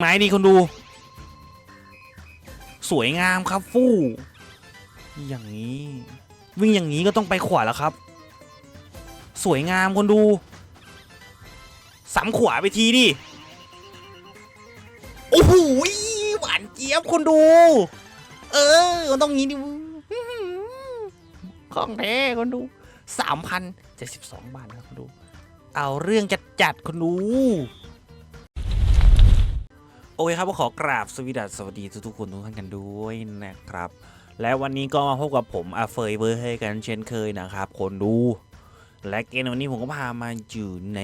ไม้ดีคนดู สวยงามครับฟู่อย่างนี้ วิ่งอย่างนี้ก็ต้องไปขวาแล้วครับ สวยงามคนดูสามขวาไปทีดิโอ้โหหวานเจี๊ยบคนดู เออมันต้องงี้ดิอื้อหือของแท้คนดูสามพันเจ็ดสิบสองบาทนะคนดู เอาเรื่องจัดจัดๆคนดู โอเคครับก็ขอกราบสวีดัสสวัสดีทุกๆคนทุกท่านกันด้วยนะครับ และวันนี้ก็มาพบกับผมอาเฟยเบอร์ให้กันเช่นเคยนะครับ คนดู และเกมวันนี้ผมก็พามาอยู่ใน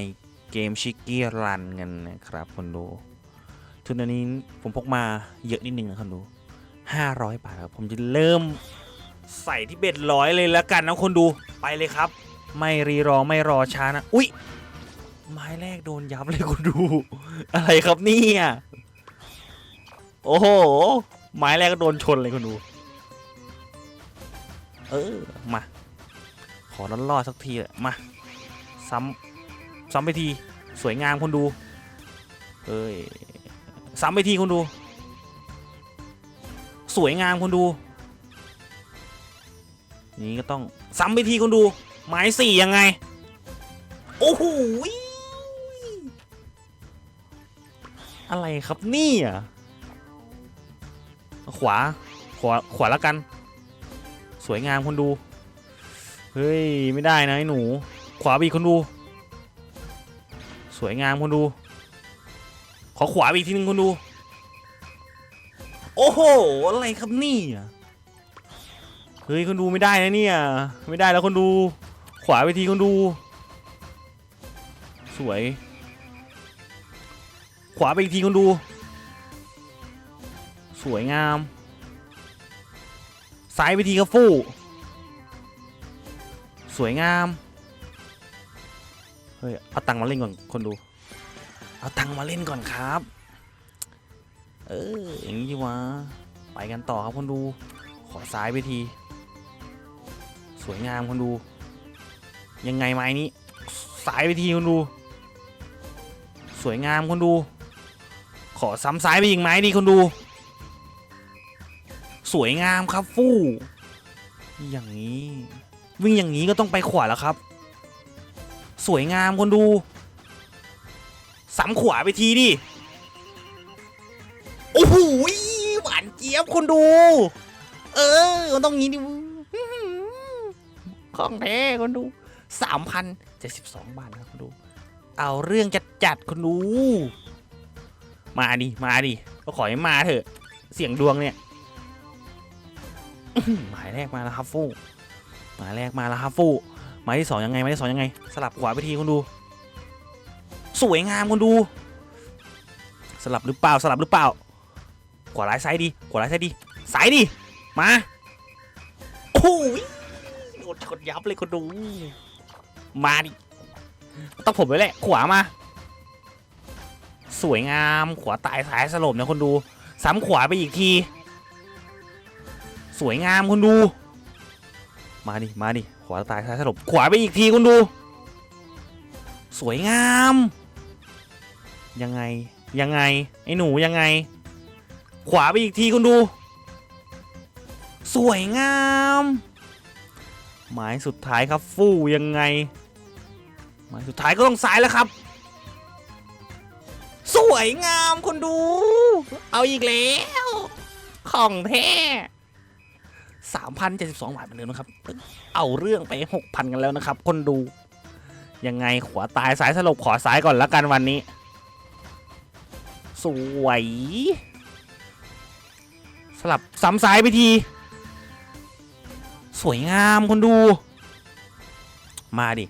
เกมชิกกี้รันกันนะครับ คนดูทุนอันนี้ผมพกมาเยอะนิดนึงนะคนดู 500 บาทครับผมจะเริ่มใส่ที่เบ็ดร้อยเลยแล้วกันนะคนดูไปเลยครับ ไม่รีรอไม่รอช้านะ อุ๊ยไม้แรกโดนยับเลยคนดู อะไรครับเนี่ย โอ้โห ไม้แรกก็โดนชนเลยคนดู เออ มา ขอรอดรอดสักทีแหละมา ซ้ำซ้ำไปที สวยงามคนดู เอ้ย ซ้ำไปทีคนดู สวยงามคนดู นี่ก็ต้อง ซ้ำไปทีคนดู ไม้สี่ยังไง โอ้โหอะไรครับนี่ย ขวา ขวา ขวาแล้วกัน สวยงามคนดู เฮ้ย ไม่ได้นะไอ้หนู ขวาบีกคนดู สวยงามคนดู ขอขวาอีกทีนึงคนดู โอ้โห อะไรครับนี่เฮ้ยคนดูไม่ได้นะเนี่ย ไม่ได้แล้วคนดู ขวาไปทีคนดู สวย ขวาไปอีกทีคนดู สวยงามซ้ายไปทีครับฟู่สวยงาม เฮ้ย เอาตังมาเล่นก่อน คนดู เอาตังมาเล่นก่อนครับ เอออย่างนี้ดีวะ ไปกันต่อครับคนดู ขอซ้ายไปที สวยงามคนดู ยังไงไม้นี้ซ้ายไปทีคนดู สวยงามคนดู ขอซ้ำซ้ายไปอีกไม้ดีคนดู สวยงามครับฟู่อย่างนี้ วิ่งอย่างนี้ก็ต้องไปขวาแล้วครับ สวยงามคนดูสามขวาไปทีดิโอ้โหหวานเจี๊ยบคนดู เออมันต้องงี้ดิอื้อหือของแท้คนดูสามพันเจ็ดสิบสองบาทนะครับคนดู เอาเรื่องจัดจัดๆคนดู มาดิ มาดิก็ขอให้มาเถอะ เสียงดวงเนี่ย หมายแรกมาแล้วครับฟู่หมายแรกมาแล้วครับฟู่หมายที่สองยังไงหมายที่สองยังไง สลับขวาไปทีคนดู สวยงามคนดู สลับหรือเปล่าสลับหรือเปล่า ขวาร้ายซ้ายดีขวาร้ายซ้ายดีซ้ายดีมาโอ้ยโดนชนยับเลยคนดู มาดิต้องผมเลยแหละ ขวามา สวยงาม ขวาตายซ้ายสลบนะคนดู ซ้ำขวาไปอีกที วยงามคนดู มาดิมาดิขวาตายซ้ายสลบขวาไปอีกทีคนดู สวยงาม ยังไงยังไงไอ้หนูยังไง ขวาไปอีกทีคนดู สวยงาม หมายสุดท้ายครับฟู่ยังไง หมายสุดท้ายก็ต้องซ้ายแล้วครับ สวยงามคนดู เอาอีกแล้ว ของแท้ สามพันเจ็ดสิบสองบาทเหมือนเดิมนะครับ เอาเรื่องไปหกพันกันแล้วนะครับ คนดู ยังไงขวาตายซ้ายสลบขอซ้ายก่อนแล้วกันวันนี้ สวย สลับซ้ำซ้ายไปที สวยงามคนดู มาดิ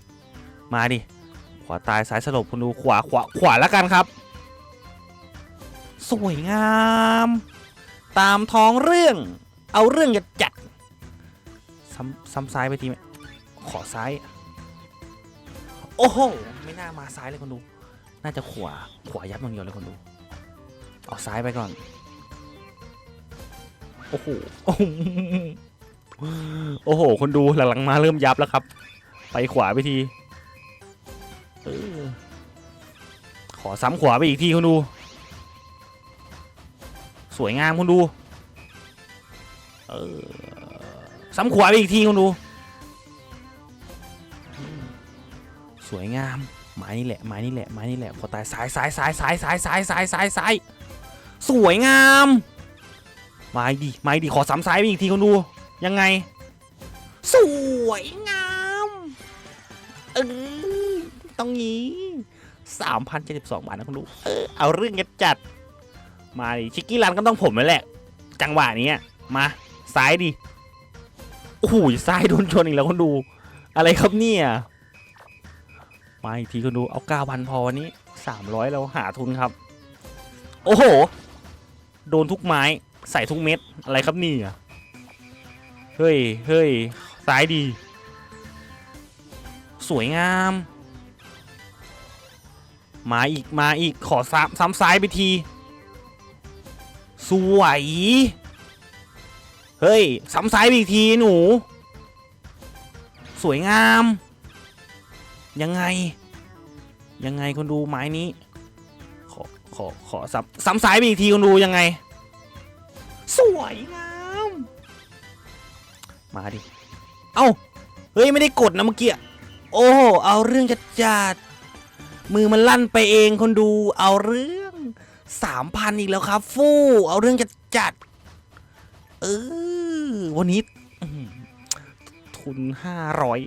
มาดิ ขวาตายซ้ายสลบคนดูขวาขวาขวาแล้วกันครับ สวยงาม ตามท้องเรื่องเอาเรื่องจัดจัด ซ้ำซ้ำซ้ายไปทีไหมขอซ้าย โอ้โห ไม่น่ามาซ้ายเลยคนดู น่าจะขวา ขวายับอย่างเดียวเลยคนดู เอาซ้ายไปก่อน โอ้โห โอ้โหโอ้โหคนดูหลังๆมาเริ่มยับแล้วครับ ไปขวาไปทีออขอซ้ำขวาไปอีกทีคนดู สวยงามคุณดู เออ ซ้ำขวาไปอีกทีคุณดู สวยงามไม้นี่แหละไม้นี่แหละไม้นี่แหละพอตายซ้ายซ้ายซ้ายซ้ายซ้ายซ้ายซ้ายซ้ายซ้ายสวยงามไม้ดีไม้ดีขอซ้ำซ้ายไปอีกทีคุณดูยังไง สวยงามเออต้องงี้สามพันเจ็ดสิบสองบาทนะคุณดูเออเอาเรื่องยัดจัดมาดิชิกกี้รันก็ต้องผมแล้วแหละ จังหวะนี้มาซ้ายดิ โอ้โหซ้ายโดนชนอีกแล้วคุณดู อะไรครับเนี่ย มาอีกทีคุณดูเอาเก้าพันพอวันนี้สามร้อยเราหาทุนครับ โอ้โห โดนทุกไม้ใส่ทุกเม็ดอะไรครับเนี่ยเฮ้ยเฮ้ยซ้ายดี สวยงาม มาอีกมาอีกขอซ้ำซ้ำซ้ายไปที สวย เฮ้ยซ้ำซ้ายไปอีกทีหนู สวยงาม ยังไง ยังไงคนดูไม้นี้ ขอ ขอ ขอซ้ำซ้ำซ้ายไปอีกทีคนดูยังไง สวยงาม มาดิ เอ้า เฮ้ย ไม่ได้กดนะเมื่อกี้ โอ้เอาเรื่องจัดจัดมือมันลั่นไปเองคนดู เอาเรื่องสามพันอีกแล้วครับ ฟู่ เอาเรื่องจัดจัด เออ วันนี้ทุนห้าร้อย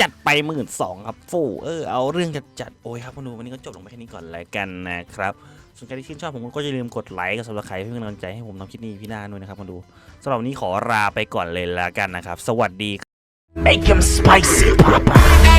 จัดไปหมื่นสองครับฟูเออเอาเรื่องจัดจัดโอ้ยครับคนดูวันนี้ก็จบลงไปแค่นี้ก่อนแล้วกันนะครับส่วนใครที่ชื่นชอบผมก็อย่าลืมกดไลค์กับสำหรับใครเพื่อเป็นกำลังใจให้ผมทำคลิปนี้พี่หน้าด้วยนะครับคนดูสำหรับวันนี้ขอลาไปก่อนเลยแล้วกันนะครับ สวัสดี Make him spicy, Papa.